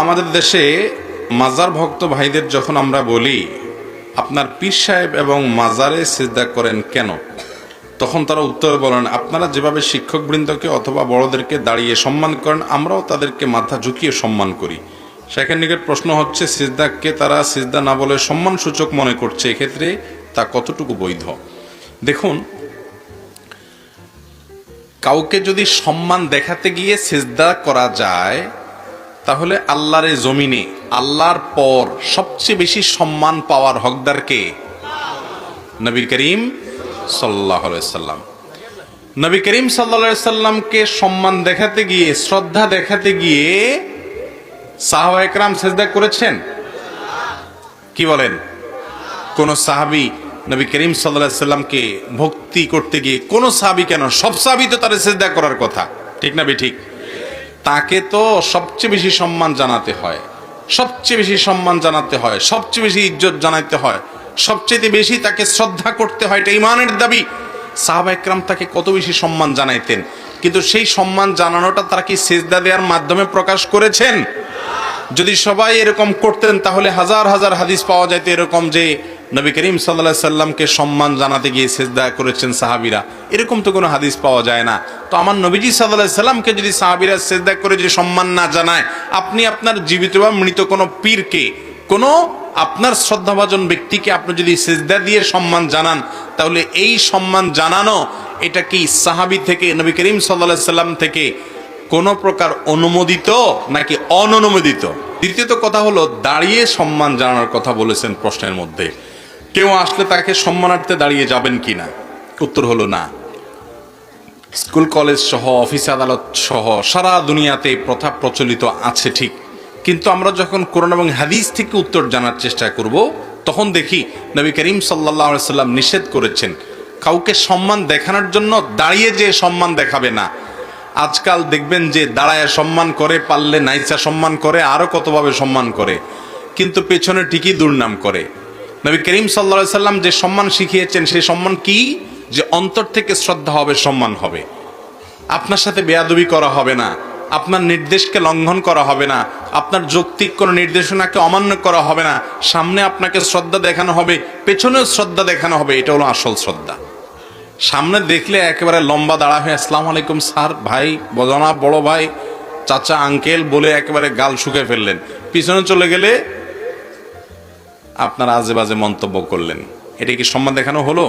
আমাদের দেশে মাজার ভক্ত ভাইদের যখন আমরা বলি, আপনার পীর সাহেব এবং মাজারে সিজদা করেন কেন? তখন তারা উত্তরে বলেন, আপনারা যেভাবে শিক্ষকবৃন্দকে অথবা বড়দেরকে দাঁড়িয়ে সম্মান করেন, আমরাও তাদেরকে মাথা ঝুঁকিয়ে সম্মান করি। সেখান নিকট প্রশ্ন হচ্ছে, সিজদাকে তারা সিজদা না বলে সম্মানসূচক মনে করছে, এক্ষেত্রে তা কতটুকু বৈধ? দেখুন, কাউকে যদি সম্মান দেখাতে গিয়ে সিজদা করা যায় তাহলে আল্লাহর জমিনে, আল্লাহর পর সবচেয়ে বেশি সম্মান পাওয়ার হকদারকে নবী করিম সাল্লাহ নবী করিম সাল্লা সাল্লামকে সম্মান দেখাতে গিয়ে, শ্রদ্ধা দেখাতে গিয়ে সাহাবা একরাম সেজদা করেছেন? কি বলেন? কোন সাহাবি নবী করিম সাল্লাহ সাল্লামকে ভক্তি করতে গিয়ে, কোন সাহাবি কেন? সব সাহাবি তো তার সেজদা করার কথা। ঠিক না বে ঠিক? তাকে তো সবচেয়ে বেশি সম্মান জানাতে হয়। সবচেয়ে বেশি সম্মান জানাতে হয়, সবচেয়ে বেশি ইজ্জত জানাতে হয়, সবচেয়ে বেশি তাকে শ্রদ্ধা করতে হয়, এটা ইমানের দাবি। সাহাবা একরাম তাকে কত বেশি সম্মান জানাইতেন, কিন্তু সেই সম্মান জানানোটা তারা কি সেজদা দেওয়ার মাধ্যমে প্রকাশ করেছেন? যদি সবাই এরকম করতেন, তাহলে হাজার হাজার হাদিস পাওয়া যেত এরকম যে নবী করিম সাল্লা সাল্লামকে সম্মান জানাতে গিয়ে সেজদা করেছেন সাহাবিরা। এরকম তো কোনো হাদিস পাওয়া যায় না। তো আমার নবীজি সাল্লাহ সাল্লামকে যদি সাহাবিরা সেজদা করে যদি সম্মান না জানায়, আপনি আপনার জীবিত বা মৃত কোনো পীরকে, কোনো আপনার শ্রদ্ধাভাজন ব্যক্তিকে আপনি যদি সেজদা দিয়ে সম্মান জানান, তাহলে এই সম্মান জানানো, এটা কি সাহাবি থেকে, নবী করিম সাল্লাহ সাল্লাম থেকে কোন প্রকার অনুমোদিত নাকি অননুমোদিত? দ্বিতীয়ত কথা হলো, দাঁড়িয়ে সম্মান জানানোর কথা বলেছেন প্রশ্নের মধ্যে। কেউ আসলে তাকে সম্মানার্থে দাঁড়িয়ে যাবেন কিনা উত্তর হলো না। স্কুল, কলেজ সহ, অফিস, আদালত সহ সারা দুনিয়াতে প্রথা প্রচলিত আছে ঠিক। কিন্তু আমরা যখন কোরআন এবং হাদিস থেকে উত্তর জানার চেষ্টা করব, তখন দেখি নবী করিম সাল্লাহ সাল্লাম নিষেধ করেছেন, কাউকে সম্মান দেখানোর জন্য দাঁড়িয়ে যে সম্মান দেখাবে না। আজকাল দেখবেন যে দাঁড়ায় সম্মান করে, পারলে নাইসা সম্মান করে আরও কতভাবে সম্মান করে। কিন্তু পেছনে ঠিকই দুর্নাম করে। নবী করিম সাল্লা সাল্লাম যে সম্মান শিখিয়েছেন, সেই সম্মান কি? যে অন্তর থেকে শ্রদ্ধা হবে, সম্মান হবে। আপনার সাথে বেয়াদবি করা হবে না। আপনার নির্দেশকে লঙ্ঘন করা হবে না। আপনার যৌক্তিক কোনো নির্দেশনাকে অমান্য করা হবে না। সামনে আপনাকে শ্রদ্ধা দেখানো হবে, পেছনেও শ্রদ্ধা দেখানো হবে। এটা হলো আসল শ্রদ্ধা। সামনে দেখলে একেবারে লম্বা দাঁড়া হয়ে, আসসালাম আলাইকুম স্যার, ভাই বজনা বড় ভাই, চাচা, আঙ্কেল বলে একেবারে গাল শুকে ফেললেন। পিছনে চলে গেলে আপনার আজে বাজে মন্তব্য করলেন। এটা কি সম্মান দেখানো হলো?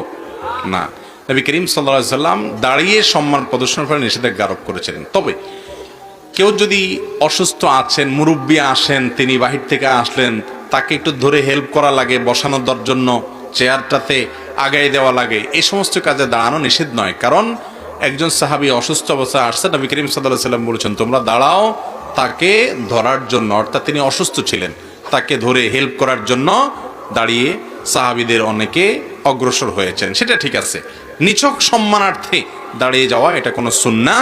না। নবী করিম সাল্লা সাল্লাম দাঁড়িয়ে সম্মান প্রদর্শন করে নিষেধাজ্ঞা আরোপ করেছিলেন। তবে কেউ যদি অসুস্থ আছেন, মুরব্বী আসেন, তিনি বাহির থেকে আসলেন, তাকে একটু ধরে হেল্প করা লাগে বসানো দেওয়ার জন্য চেয়ারটাতে আগাই দেওয়া লাগে, এই সমস্ত কাজে দাঁড়ানো নিষেধ নয়। কারণ একজন সাহাবি অসুস্থ অবস্থায় আসছে, নবী করিম সাল্লাহ সাল্লাম বলেছেন, তোমরা দাঁড়াও, তাকে ধরার জন্য, অর্থাৎ তিনি অসুস্থ ছিলেন, তাকে ধরে হেল্প করার জন্য দাঁড়িয়ে সাহাবিদের অনেকে অগ্রসর হয়েছেন। সেটা ঠিক আছে। নিছক সম্মানার্থে দাঁড়িয়ে যাওয়া এটা কোনো সুন্না